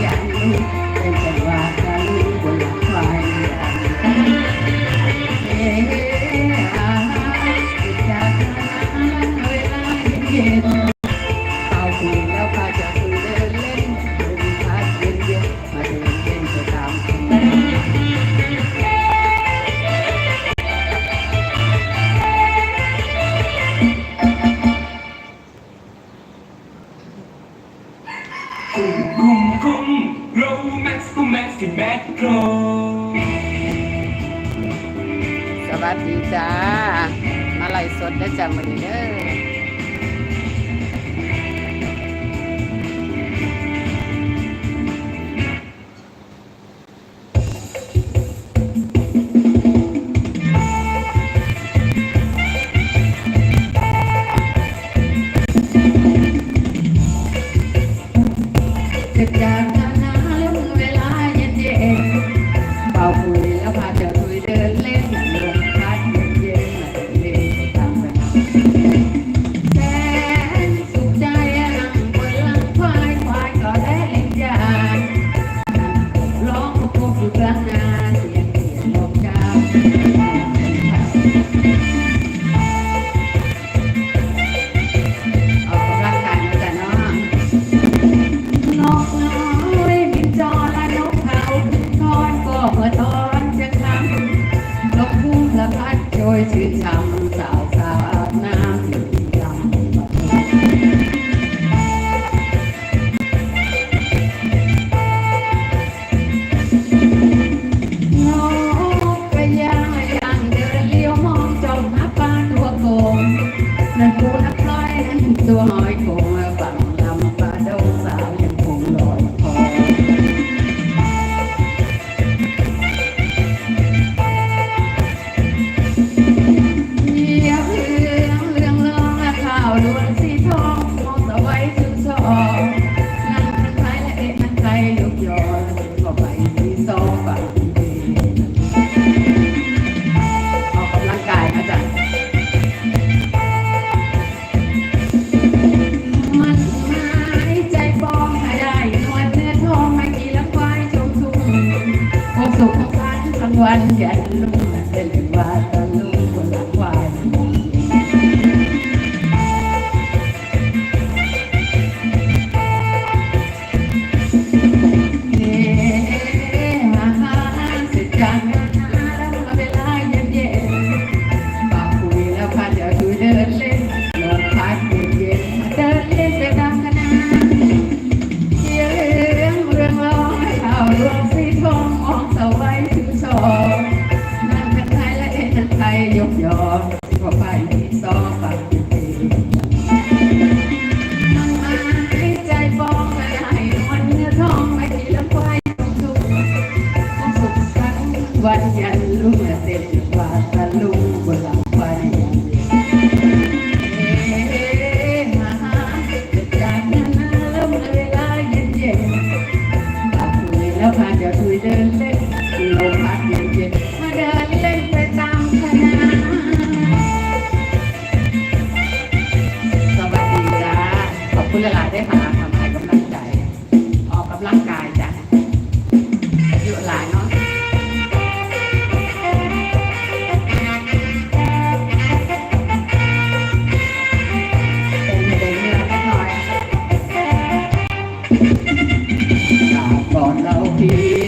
อย่างนี้เป็นจังวะ กัแมคโครสวัสดีจ้า มาไล่สดได้จักมือเด้อ Tôi 长 Yeah.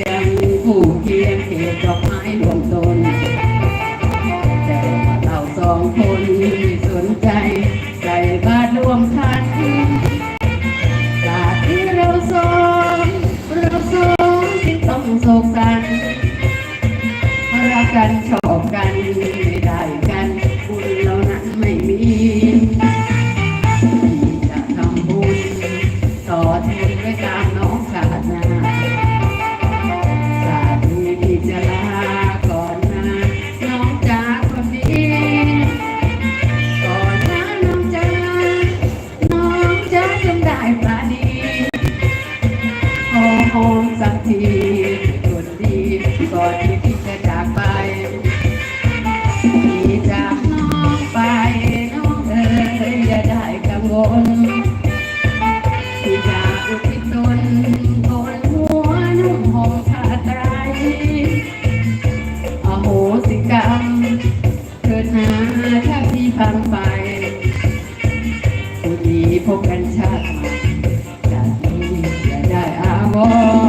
สักทีคนดีก่อนที่พี่จะจากไปพี่จากน้องไปน้องเอ๋ยอย่ได้กังวลพี่จะอุทิศตนตนหัวนุ่มห่มผ้าไตรอโหสิกรรมเกิดหาถ้าพี่ฟังไปคนดีพบกันชาติใหม่จากนี้อได้อาวร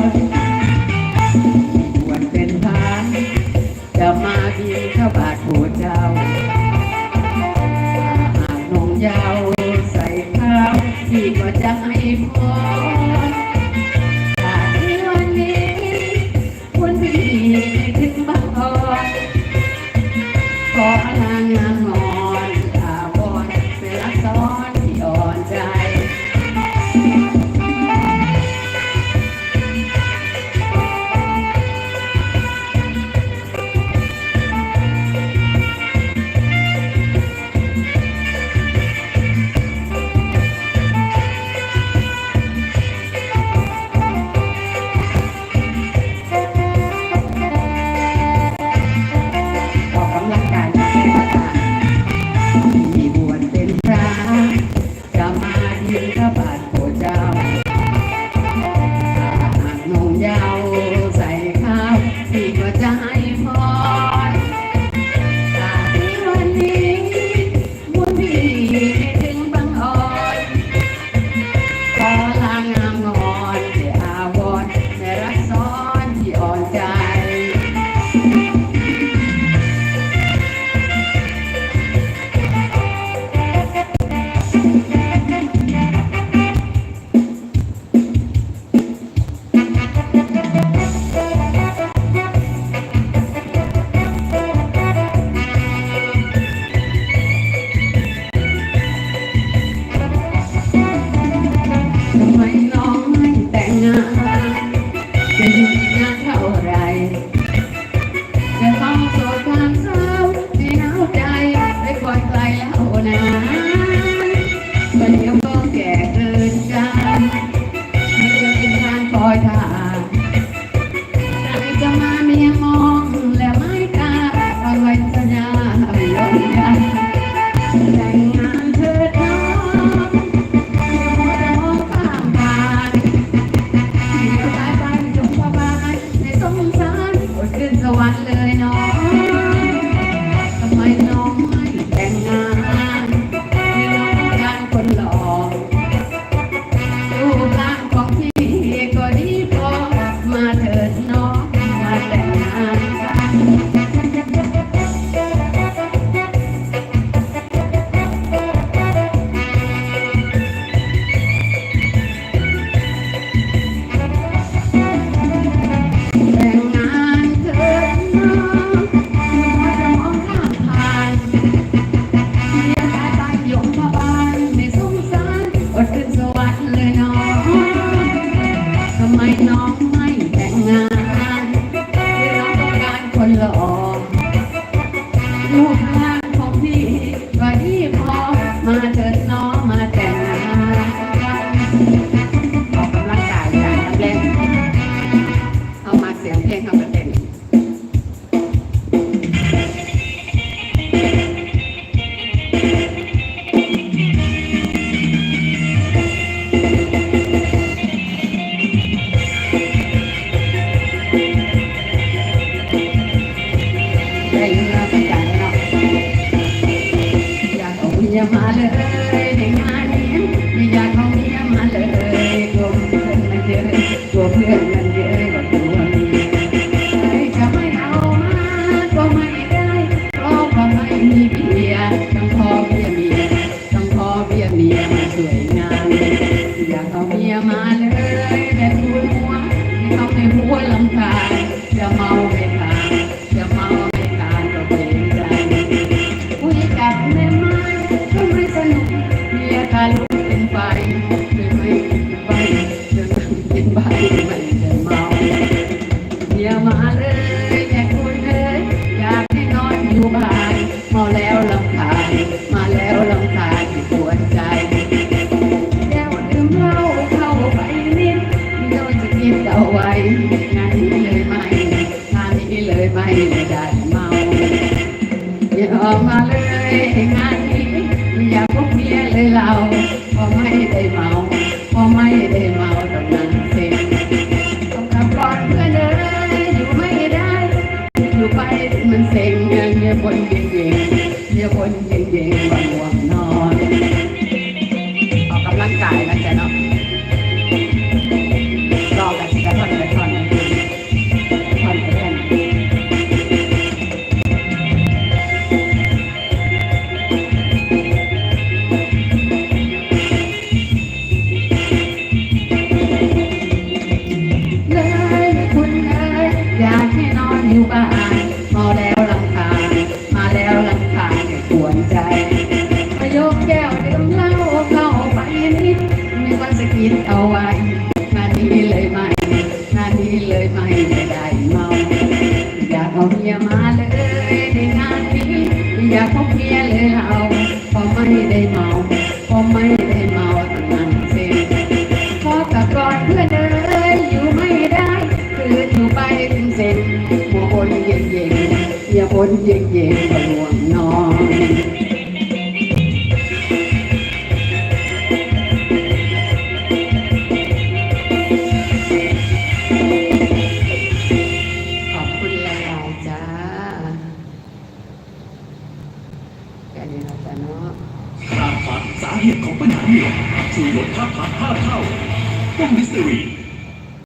นะแต่เดี๋ยก็แก่เกินกันจะเป็นทางคอยทาใครจะมาเมียมองและไม่ตาเอาไว้ก็ยาไม่ยอมยัแต่งงานเธอท้องเดี๋ยวพอร้องข้ามผ่านเดี๋ตายไปจงพบายในสงสารอดขึ้นสวร madre. Oh Tao